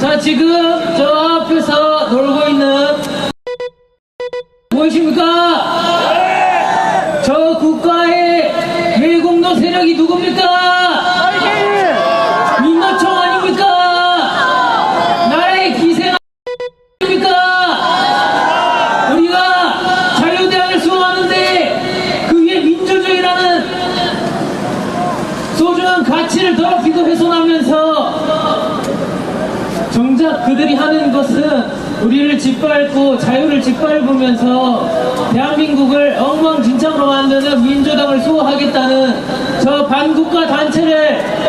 자 지금 저 앞에서 놀고 있는 보이십니까? 저 국가의 대공도 세력이 누굽니까? 민노총 아닙니까? 나의 기생 아닙니까? 우리가 자유대학을 수호하는데 그 위에 민주주의라는 소중한 가치를 더럽히고 훼손하면서 정작 그들이 하는 것은 우리를 짓밟고 자유를 짓밟으면서 대한민국을 엉망진창으로 만드는 민주당을 수호하겠다는 저 반국가 단체를